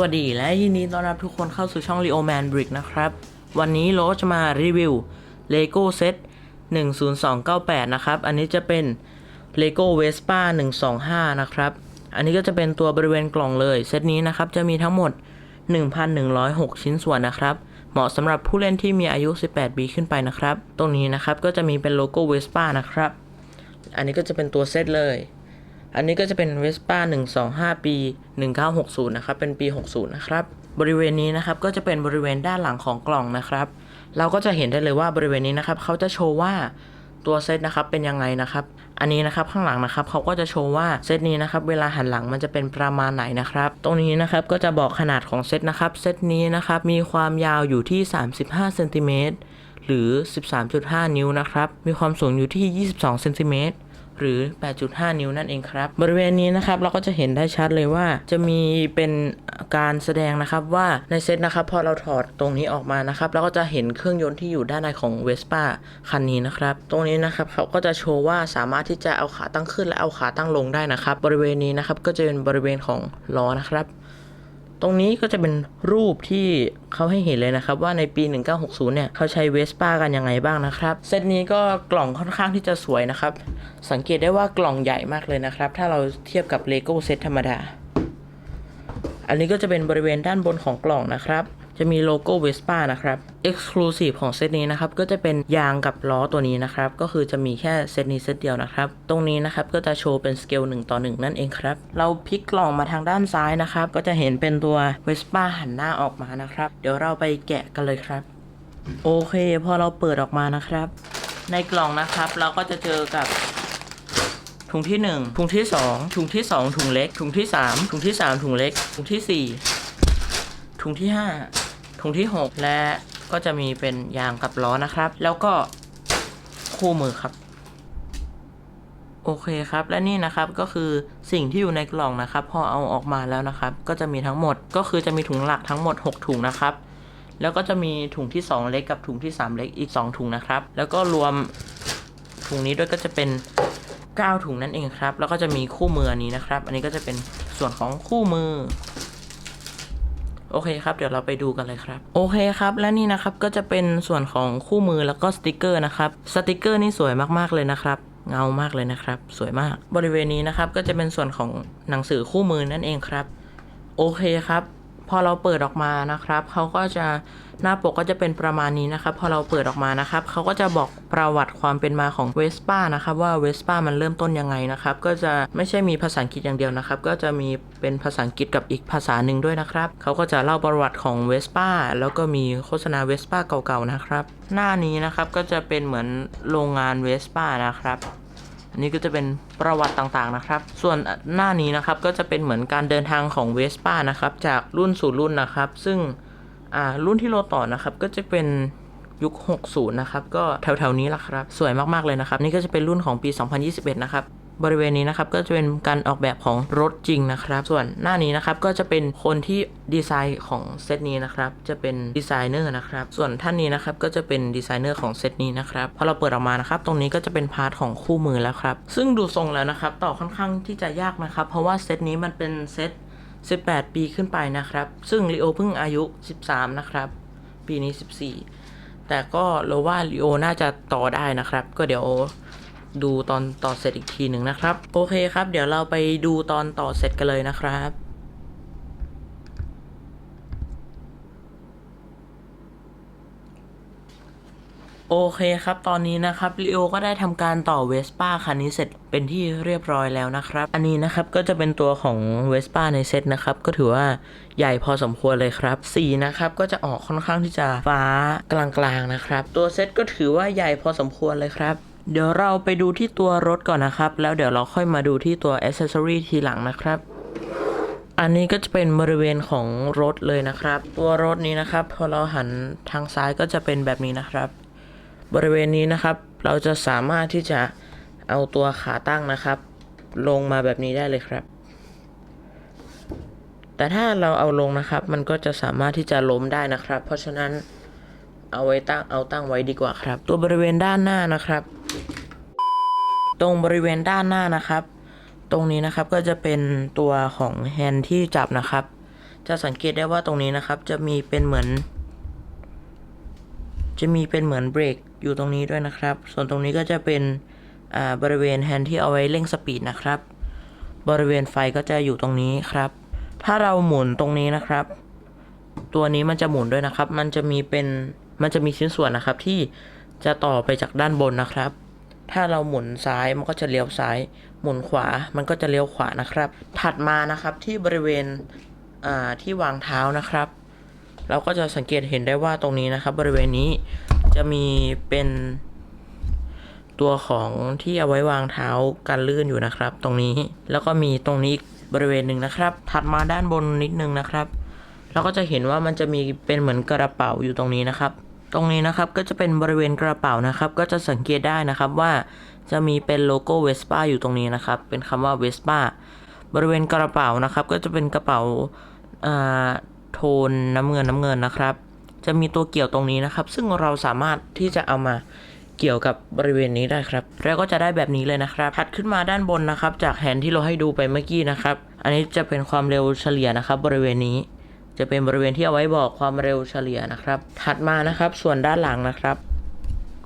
วัสดีและยินดีต้อนรับทุกคนเข้าสู่ช่อง Leo Man Brick นะครับ วันนี้โรสจะมารีวิว Lego Set 10298 นะครับ อันนี้จะเป็น Lego Vespa 125 นะครับ อันนี้ก็จะเป็นตัวบริเวณกล่องเลย เซตนี้นะครับ จะมีทั้งหมด 1,106 ชิ้นส่วนนะครับ เหมาะสำหรับผู้เล่นที่มีอายุ 18 ปีขึ้นไปนะครับ ตรงนี้นะครับก็จะมีเป็นโลโก้ Vespa นะครับ อันนี้ก็จะเป็นตัวเซตเลย อันนี้ก็จะเป็น Vespa 125 ปี 1960 นะครับ เป็นปี 60 นะครับ บริเวณนี้นะครับก็จะเป็นบริเวณด้านหลังของกล่องนะครับ เราก็จะเห็นได้เลยว่าบริเวณนี้นะครับเขาจะโชว์ว่าตัวเซตนะครับเป็นยังไงนะครับ อันนี้นะครับข้างหลังนะครับเขาก็จะโชว์ว่าเซตนี้นะครับเวลาหันหลังมันจะเป็นประมาณไหนนะครับ ตรงนี้นะครับก็จะบอกขนาดของเซตนะครับ เซตนี้นะครับมีความยาวอยู่ที่ 35เซนติเมตรหรือ 13.5 นิ้วนะครับ มีความสูงอยู่ที่ 22เซนติเมตร หรือ 8.5 นิ้วนั่นเองครับ บริเวณนี้นะครับเราก็จะเห็นได้ชัดเลยว่าจะมีเป็นการแสดงนะครับว่าในเซตนะครับพอเราถอดตรงนี้ออกมานะครับเราก็จะเห็นเครื่องยนต์ที่อยู่ด้านในของ Vespa คันนี้นะครับ ตรงนี้นะครับเขาก็จะโชว์ว่าสามารถที่จะเอาขาตั้งขึ้นและเอาขาตั้งลงได้นะครับ บริเวณนี้นะครับก็จะเป็นบริเวณของล้อนะครับ ตรงนี้ก็จะเป็นรูปที่เขาให้เห็นเลยนะครับ ว่าในปี 1960 เนี่ยเขาใช้เวสป้ากันยังไงบ้างนะครับ เซตนี้ก็กล่องค่อนข้างที่จะสวยนะครับ สังเกตได้ว่ากล่องใหญ่มากเลยนะครับ ถ้าเราเทียบกับเลโก้เซตธรรมดา อันนี้ก็จะเป็นบริเวณด้านบนของกล่องนะครับ จะมีโลโก้เวสป้านะครับ Exclusive ของเซตนี้นะครับก็จะเป็นยางกับล้อตัวนี้นะครับก็คือจะมีแค่เซตนี้เซตเดียวนะครับตรงนี้นะครับก็จะโชว์เป็นสเกล1ต่อ 1 นั่นเองครับเราพลิกกล่องมาทางด้านซ้ายนะครับก็จะเห็นเป็นตัว Vespa หันหน้าออกมานะครับเดี๋ยวเราไปแกะกันเลยครับ โอเคพอเราเปิดออกมานะครับ ในกล่องนะครับเราก็จะเจอกับถุงที่ 1 ถุงที่ 2 ถุงที่ 2 ถุงเล็ก ถุงที่ 3 ถุงที่ 3 ถุงเล็ก ถุงที่ 4 ถุงที่ 5 ถุงที่ 6 และ ก็จะมีเป็นยางกับล้อนะครับ แล้วก็คู่มือครับ โอเคครับ และนี่นะครับก็คือสิ่งที่อยู่ในกล่องนะครับ พอเอาออกมาแล้วนะครับ ก็จะมีทั้งหมดก็คือจะมีถุงหลักทั้งหมด 6 ถุงนะครับแล้วก็จะมีถุงที่ 2 เล็กกับถุงที่ 3 เล็กอีก 2 ถุงนะครับ แล้วก็รวมถุงนี้ด้วยก็จะเป็น 9 ถุงนั่นเองครับ แล้วก็จะมีคู่มืออันนี้นะครับ อันนี้ก็จะเป็นส่วนของคู่มือ โอเคครับ เดี๋ยวเราไปดูกันเลยครับ โอเคครับ และนี่นะครับก็จะเป็นส่วนของคู่มือแล้วก็สติกเกอร์นะครับ สติกเกอร์นี่สวยมากๆเลยนะครับเงามากเลยนะครับ สวยมาก บริเวณนี้นะครับก็จะเป็นส่วนของหนังสือคู่มือนั่นเองครับ โอเคครับ พอเราเปิดออกมานะครับเขาก็จะหน้าปกก็จะเป็นประมาณนี้นะครับพอเราเปิดออกมานะครับเขาก็จะบอกประวัติความเป็นมาของเวสป้านะครับว่าเวสป้ามันเริ่มต้นยังไงนะครับก็จะไม่ใช่มีภาษาอังกฤษอย่างเดียวนะครับ ก็จะมีเป็นภาษาอังกฤษกับอีกภาษาหนึ่งด้วยนะครับเขาก็จะเล่าประวัติของเวสป้าแล้วก็มีโฆษณาเวสป้าเก่าๆนะครับ หน้านี้นะครับก็จะเป็นเหมือนโรงงานเวสป้านะครับ อันนี้ก็จะเป็นประวัติต่างๆนะครับ ส่วนหน้านี้นะครับก็จะเป็นเหมือนการเดินทางของเวสป้านะครับ จากรุ่นสู่รุ่นนะครับ ซึ่งอ่ารุ่นที่เราต่อนะครับ ก็จะเป็นยุค 60 นะครับ ก็แถวๆนี้ละครับ สวยมากๆเลยนะครับ นี่ก็จะเป็นรุ่นของปี 2021 นะครับ บริเวณนี้นะครับก็จะเป็นการออกแบบของรถจริงนะครับ ส่วนหน้านี้นะครับก็จะเป็นคนที่ดีไซน์ของเซตนี้นะครับจะเป็นดีไซเนอร์นะครับส่วนท่านนี้นะครับก็จะเป็นดีไซเนอร์ของเซตนี้นะครับพอเราเปิดออกมานะครับตรงนี้ก็จะเป็นพาร์ทของคู่มือแล้วครับซึ่งดูทรงแล้วนะครับต่อค่อนข้างที่จะยากนะครับเพราะว่าเซตนี้มันเป็นเซต18 ปีขึ้นไปนะครับ ซึ่งลีโอเพิ่งอายุ 13 นะครับ ปีนี้ 14 แต่ก็เราว่าลีโอน่าจะต่อได้นะครับ ก็เดี๋ยว ดูตอนต่อเสร็จอีกทีหนึ่งนะครับ โอเคครับ เดี๋ยวเราไปดูตอนต่อเสร็จกันเลยนะครับโอเคครับ ตอนนี้นะครับลีโอก็ได้ทำการต่อเวสป้าคันนี้เสร็จเป็นที่เรียบร้อยแล้วนะครับ อันนี้นะครับก็จะเป็นตัวของเวสป้าในเซตนะครับ ก็ถือว่าใหญ่พอสมควรเลยครับ สีนะครับก็จะออกค่อนข้างที่จะฟ้ากลางๆนะครับ ตัวเซตก็ถือว่าใหญ่พอสมควรเลยครับ เดี๋ยวเราไปดูที่ตัวรถก่อนนะครับ แล้วเดี๋ยวเราค่อยมาดูที่ตัวอ c เซสซอรีทีหลังนะครับ อันนี้ก็จะเป็นบริเวณของรถเลยนะครับ ตัวรถนี้นะครับ พอเราหันทางซ้ายก็จะเป็นแบบนี้นะครับ บริเวณนี้นะครับ เราจะสามารถที่จะเอาตัวขาตั้งนะครับ ลงมาแบบนี้ได้เลยครับ แต่ถ้าเราเอาลงนะครับ มันก็จะสามารถที่จะล้มได้นะครับ เพราะฉะนั้นเอาไว้ตั้งเอาตั้งไว้ดีกว่าครับ ตัวบริเวณด้านหน้านะครับ ตรงบริเวณด้านหน้านะครับ ตรงนี้นะครับก็จะเป็นตัวของแฮนด์ที่จับนะครับ จะสังเกตได้ว่าตรงนี้นะครับ จะมีเป็นเหมือน จะมีเป็นเหมือนเบรกอยู่ตรงนี้ด้วยนะครับ ส่วนตรงนี้ก็จะเป็นอ่าบริเวณแฮนด์ที่เอาไว้เร่งสปีดนะครับ บริเวณไฟก็จะอยู่ตรงนี้ครับ ถ้าเราหมุนตรงนี้นะครับ ตัวนี้มันจะหมุนด้วยนะครับ มันจะมีเป็น มันจะมีชิ้นส่วนนะครับที่จะต่อไปจากด้านบนนะครับ ถ้าเราหมุนซ้ายมันก็จะเลี้ยวซ้าย หมุนขวามันก็จะเลี้ยวขวานะครับ ถัดมานะครับที่บริเวณที่วางเท้านะครับ เราก็จะสังเกตเห็นได้ว่าตรงนี้นะครับ บริเวณนี้จะมีเป็นตัวของที่เอาไว้วางเท้ากันลื่นอยู่นะครับ ตรงนี้แล้วก็มีตรงนี้บริเวณหนึ่งนะครับ ถัดมาด้านบนนิดนึงนะครับ เราก็จะเห็นว่ามันจะมีเป็นเหมือนกระเป๋าอยู่ตรงนี้นะครับ ตรงนี้นะครับก็จะเป็นบริเวณกระเป๋านะครับ ก็จะสังเกตได้นะครับว่าจะมีเป็นโลโก้เวสป้าอยู่ตรงนี้นะครับ เป็นคำว่าเวสป้าบริเวณกระเป๋านะครับ ก็จะเป็นกระเป๋าอ่าโทนน้ำเงินน้ำเงินนะครับ จะมีตัวเกี่ยวตรงนี้นะครับ ซึ่งเราสามารถที่จะเอามาเกี่ยวกับบริเวณนี้ได้ครับ แล้วก็จะได้แบบนี้เลยนะครับถัดขึ้นมาด้านบนนะครับ จากแผนที่เราให้ดูไปเมื่อกี้นะครับ อันนี้จะเป็นความเร็วเฉลี่ยนะครับ บริเวณนี้ จะเป็นบริเวณที่เอาไว้บอกความเร็วเฉลี่ยนะครับ ถัดมานะครับส่วนด้านหลังนะครับ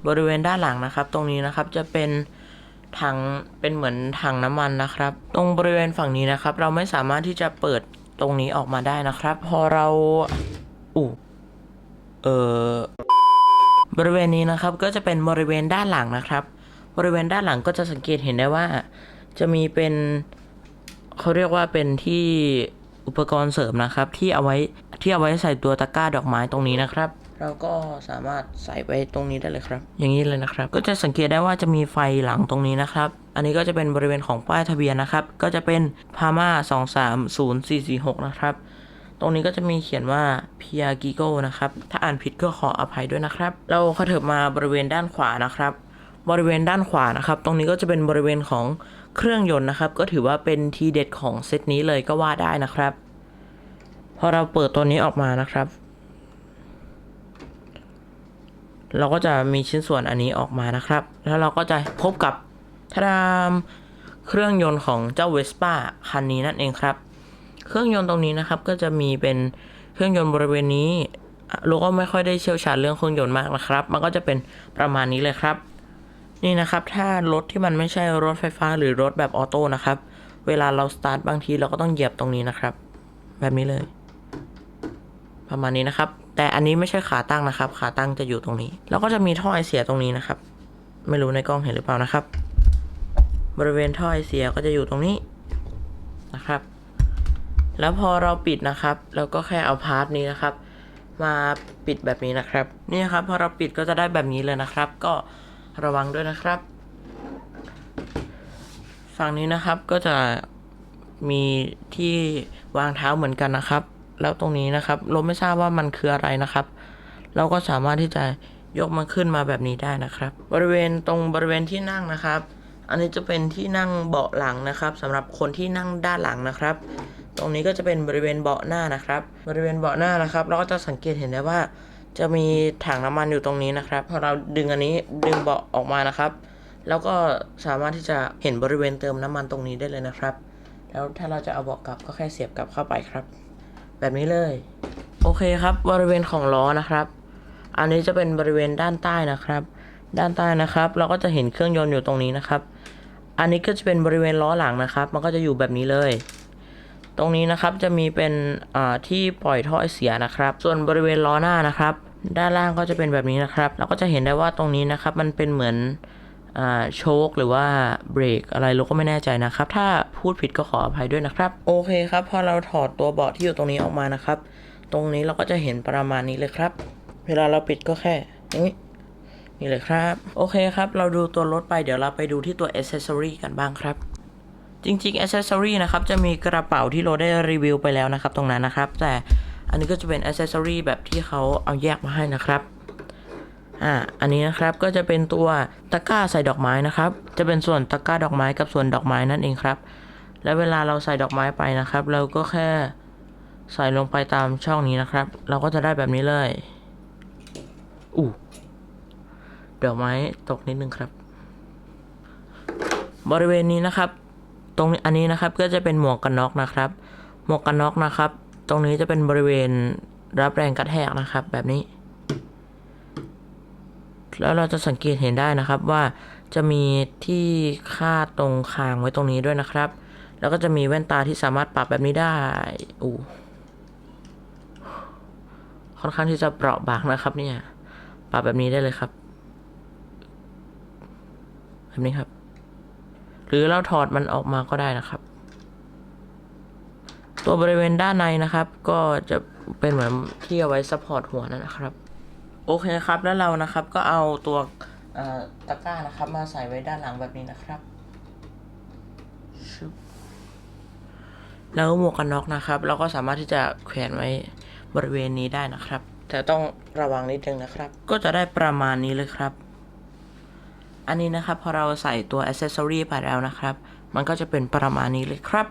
บริเวณด้านหลังนะครับ ตรงนี้นะครับจะเป็นถังเป็นเหมือนถังน้ำมันนะครับ ตรงบริเวณฝั่งนี้นะครับ เราไม่สามารถที่จะเปิดตรงนี้ออกมาได้นะครับ พอเราอู้เออบริเวณนี้นะครับก็จะเป็นบริเวณด้านหลังนะครับ บริเวณด้านหลังก็จะสังเกตเห็นได้ว่า จะมีเป็นเขาเรียกว่าเป็นที่ อุปกรณ์เสริมนะครับที่เอาไว้ที่เอาไว้ใส่ตัวตะกร้าดอกไม้ตรงนี้นะครับ เราก็สามารถใส่ไว้ตรงนี้ได้เลยครับ อย่างนี้เลยนะครับ ก็จะสังเกตได้ว่าจะมีไฟหลังตรงนี้นะครับ อันนี้ก็จะเป็นบริเวณของป้ายทะเบียนนะครับ ก็จะเป็นพาม่า230446 นะครับตรงนี้ก็จะมีเขียนว่า p i a g i g o นะครับ ถ้าอ่านผิดก็ขออภัยด้วยนะครับ เราขอเถิบมาบริเวณด้านขวานะครับ บริเวณด้านขวานะครับ ตรงนี้ก็จะเป็นบริเวณของ เครื่องยนต์นะครับ ก็ถือว่าเป็นทีเด็ดของเซตนี้เลยก็ว่าได้นะครับ พอเราเปิดตัวนี้ออกมานะครับ เราก็จะมีชิ้นส่วนอันนี้ออกมานะครับ แล้วเราก็จะพบกับทาดามเครื่องยนต์ของเจ้าเวสป้าคันนี้นั่นเองครับ เครื่องยนต์ตรงนี้นะครับก็จะมีเป็นเครื่องยนต์บริเวณนี้เราก็ไม่ค่อยได้เชี่ยวชาญเรื่องเครื่องยนต์มากนะครับ มันก็จะเป็นประมาณนี้เลยครับ นี่นะครับ ถ้ารถที่มันไม่ใช่รถไฟฟ้าหรือรถแบบออโต้นะครับ เวลาเราสตาร์ทบางทีเราก็ต้องเหยียบตรงนี้นะครับ แบบนี้เลย ประมาณนี้นะครับ แต่อันนี้ไม่ใช่ขาตั้งนะครับ ขาตั้งจะอยู่ตรงนี้ แล้วก็จะมีท่อไอเสียตรงนี้นะครับ ไม่รู้ในกล้องเห็นหรือเปล่านะครับ บริเวณท่อไอเสียก็จะอยู่ตรงนี้นะครับ แล้วพอเราปิดนะครับเราก็แค่เอาพาร์ทนี้นะครับ มาปิดแบบนี้นะครับ นี่ครับพอเราปิดก็จะได้แบบนี้เลยนะครับ ก็ ระวังด้วยนะครับ ฝั่งนี้นะครับก็จะมีที่วางเท้าเหมือนกันนะครับ แล้วตรงนี้นะครับเราไม่ทราบว่ามันคืออะไรนะครับ เราก็สามารถที่จะยกมันขึ้นมาแบบนี้ได้นะครับ บริเวณตรงบริเวณที่นั่งนะครับ อันนี้จะเป็นที่นั่งเบาะหลังนะครับสำหรับคนที่นั่งด้านหลังนะครับ ตรงนี้ก็จะเป็นบริเวณเบาะหน้านะครับ บริเวณเบาะหน้านะครับ เราก็จะสังเกตเห็นได้ว่า จะมีถังน้ำมันอยู่ตรงนี้นะครับพอเราดึงอันนี้ดึงเบาะออกมานะครับ แล้วก็สามารถที่จะเห็นบริเวณเติมน้ำมันตรงนี้ได้เลยนะครับ แล้วถ้าเราจะเอาเบาะกลับก็แค่เสียบกลับเข้าไปครับ แบบนี้เลย โอเคครับบริเวณของล้อนะครับ อันนี้จะเป็นบริเวณด้านใต้นะครับ ด้านใต้นะครับ เราก็จะเห็นเครื่องยนต์อยู่ตรงนี้นะครับ อันนี้ก็จะเป็นบริเวณล้อหลังนะครับ มันก็จะอยู่แบบนี้เลยตรงนี้นะครับจะมีเป็นที่ปล่อยท่อเสียนะครับ ส่วนบริเวณล้อหน้านะครับ ด้านล่างก็จะเป็นแบบนี้นะครับ เราก็จะเห็นได้ว่าตรงนี้นะครับ มันเป็นเหมือนโชคหรือว่าเบรกอะไรเราก็ไม่แน่ใจนะครับ ถ้าพูดผิดก็ขออภัยด้วยนะครับ โอเคครับ พอเราถอดตัวเบาะที่อยู่ตรงนี้ออกมานะครับ ตรงนี้เราก็จะเห็นประมาณนี้เลยครับ เวลาเราปิดก็แค่นี้นี่เลยครับ โอเคครับ เราดูตัวรถไปเดี๋ยวเราไปดูที่ตัว accessory กันบ้างครับ จริงๆ accessory นะครับ จะมีกระเป๋าที่เราได้รีวิวไปแล้วนะครับ ตรงนั้นนะครับ แต่ อันนี้ก็จะเป็น accessory แบบที่เขาเอาแยกมาให้นะครับอ่าอันนี้นะครับก็จะเป็นตัวตะกร้าใส่ดอกไม้นะครับ จะเป็นส่วนตะกร้าดอกไม้กับส่วนดอกไม้นั่นเองครับ แล้วเวลาเราใส่ดอกไม้ไปนะครับ เราก็แค่ใส่ลงไปตามช่องนี้นะครับ เราก็จะได้แบบนี้เลยอู้ดอกไม้ตกนิดนึงครับ บริเวณนี้นะครับ ตรงอันนี้นะครับก็จะเป็นหมวกกันน็อกนะครับ หมวกกันน็อกนะครับ ตรงนี้จะเป็นบริเวณรับแรงกระแทกนะครับ แบบนี้ แล้วเราจะสังเกตเห็นได้นะครับว่าจะมีที่คาดตรงคางไว้ตรงนี้ด้วยนะครับ แล้วก็จะมีแว่นตาที่สามารถปรับแบบนี้ได้อู้ค่อนข้างที่จะเปราะบางนะครับ เนี่ย ปรับแบบนี้ได้เลยครับ แบบนี้ครับ หรือเราถอดมันออกมาก็ได้นะครับ ตัวบริเวณด้านในนะครับ ก็จะเป็นเหมือนที่เอาไว้ซัพพอร์ตหัวนั่นนะครับ โอเคครับแล้วเรานะครับก็เอาตัวตะกร้านะครับมาใส่ไว้ด้านหลังแบบนี้นะครับชึบแล้วหมวกกันน็อกนะครับ เราก็สามารถที่จะแขวนไว้บริเวณนี้ได้นะครับ แต่ต้องระวังนิดนึงนะครับ ก็จะได้ประมาณนี้เลยครับ อันนี้นะครับพอเราใส่ตัวอ c เซสซอรีไปแล้วนะครับ มันก็จะเป็นประมาณนี้เลยครับ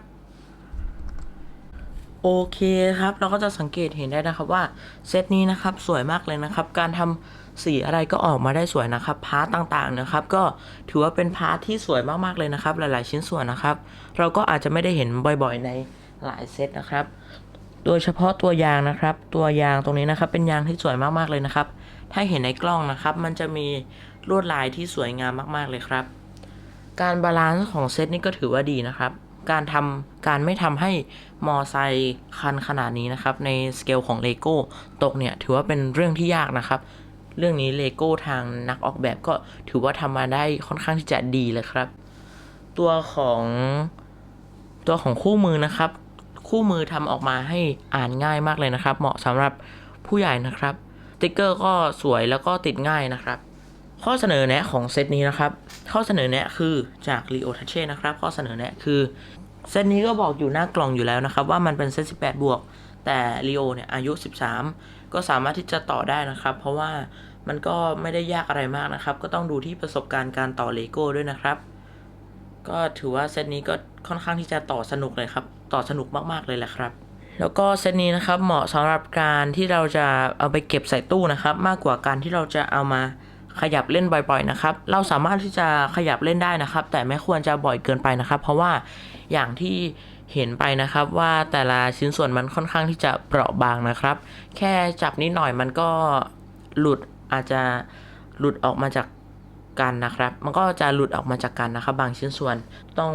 โอเคครับ เราก็จะสังเกตเห็นได้นะครับว่าเซตนี้นะครับสวยมากเลยนะครับ การทำสีอะไรก็ออกมาได้สวยนะครับพาร์ตต่างๆนะครับ ก็ถือว่าเป็นพาร์ทที่สวยมากๆเลยนะครับ หลายๆชิ้นส่วนนะครับ เราก็อาจจะไม่ได้เห็นบ่อยๆในหลายเซตนะครับ โดยเฉพาะตัวยางนะครับ ตัวยางตรงนี้นะครับเป็นยางที่สวยมากๆเลยนะครับ ถ้าเห็นในกล้องนะครับ มันจะมีลวดลายที่สวยงามมากๆเลยครับ การบาลานซ์ของเซตนี้ก็ถือว่าดีนะครับ การทำการไม่ทำให้มอไซคันขนาดนี้นะครับ ในสเกลของเลโก้ตกเนี่ย ถือว่าเป็นเรื่องที่ยากนะครับ เรื่องนี้เลโก้ทางนักออกแบบก็ถือว่าทำมาได้ค่อนข้างที่จะดีเลยครับ ตัวของตัวของคู่มือนะครับ คู่มือทำออกมาให้อ่านง่ายมากเลยนะครับ เหมาะสำหรับผู้ใหญ่นะครับสติ๊กเกอร์ก็สวยแล้วก็ติดง่ายนะครับ ข้อเสนอแนะของเซตนี้นะครับ ข้อเสนอแนะคือจาก r ีโอทัชเช่นะครับ ข้อเสนอแนะคือเซตนี้ก็บอกอยู่หน้ากล่องอยู่แล้วนะครับ ว่ามันเป็นเซต18 บวก แต่ r ีโอเนี่ยอายุ 13 ก็สามารถที่จะต่อได้นะครับ เพราะว่ามันก็ไม่ได้ยากอะไรมากนะครับ ก็ต้องดูที่ประสบการณ์การต่อเลโก้ด้วยนะครับ ก็ถือว่าเซตนี้ก็ค่อนข้างที่จะต่อสนุกเลยครับ ต่อสนุกมากๆเลยแหละครับ แล้วก็เซตนี้นะครับเหมาะสำหรับการที่เราจะเอาไปเก็บใส่ตู้นะครับ มากกว่าการที่เราจะเอามา ขยับเล่นบ่อยๆนะครับ เราสามารถที่จะขยับเล่นได้นะครับ แต่ไม่ควรจะบ่อยเกินไปนะครับ เพราะว่าอย่างที่เห็นไปนะครับว่าแต่ละชิ้นส่วนมันค่อนข้างที่จะเปราะบางนะครับ แค่จับนิดหน่อยมันก็หลุดอาจจะหลุดออกมาจากกันนะครับ มันก็จะหลุดออกมาจากกันนะครับ บางชิ้นส่วนต้อง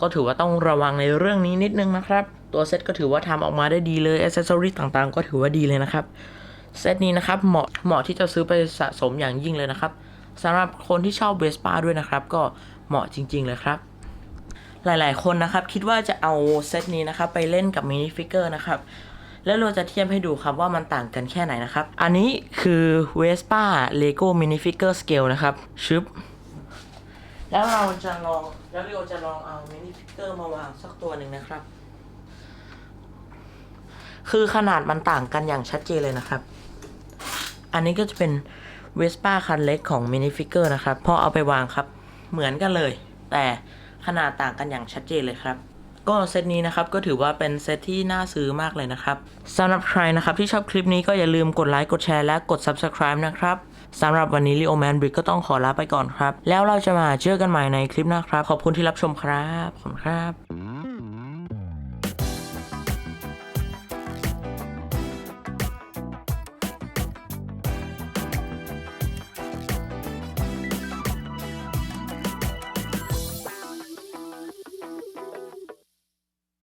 ก็ถือว่าต้องระวังในเรื่องนี้นิดนึงนะครับ ตัวเซตก็ถือว่าทำออกมาได้ดีเลยอ c เซสซอรีต่างๆ ก็ถือว่าดีเลยนะครับ เซตนี้นะครับเหมาะเหมาะที่จะซื้อไปสะสมอย่างยิ่งเลยนะครับสำหรับคนที่ชอบเวสป้าด้วยนะครับ ก็เหมาะจริง ๆ เลยครับ หลายๆ คนนะครับ คิดว่าจะเอาเซตนี้นะครับ ไปเล่นกับมินิฟิกเกอร์นะครับแล้วเราจะเทียบให้ดูครับว่ามันต่างกันแค่ไหนนะครับ อันนี้คือ Vespa Lego Minifigure Scale นะครับชึบแล้วเราจะลองแล้วเราจะลองเอามินิฟิกเกอร์มาวางสักตัวหนึ่งนะครับ คือขนาดมันต่างกันอย่างชัดเจนเลยนะครับ อันนี้ก็จะเป็น Vespa คันเล็กของมินิฟิกเกอร์นะครับ พอเอาไปวางครับ เหมือนกันเลย แต่ขนาดต่างกันอย่างชัดเจนเลยครับ ก็เซตนี้นะครับก็ถือว่าเป็นเซตที่น่าซื้อมากเลยนะครับสำหรับใครนะครับที่ชอบคลิปนี้ก็อย่าลืมกดไลค์กดแชร์และกด Subscribe นะครับสำหรับวันนี้ Leo Man Brick ก็ต้องขอลาไปก่อนครับ แล้วเราจะมาเจอกันใหม่ในคลิปหน้าครับ ขอบคุณที่รับชมครับ ขอบคุณครับ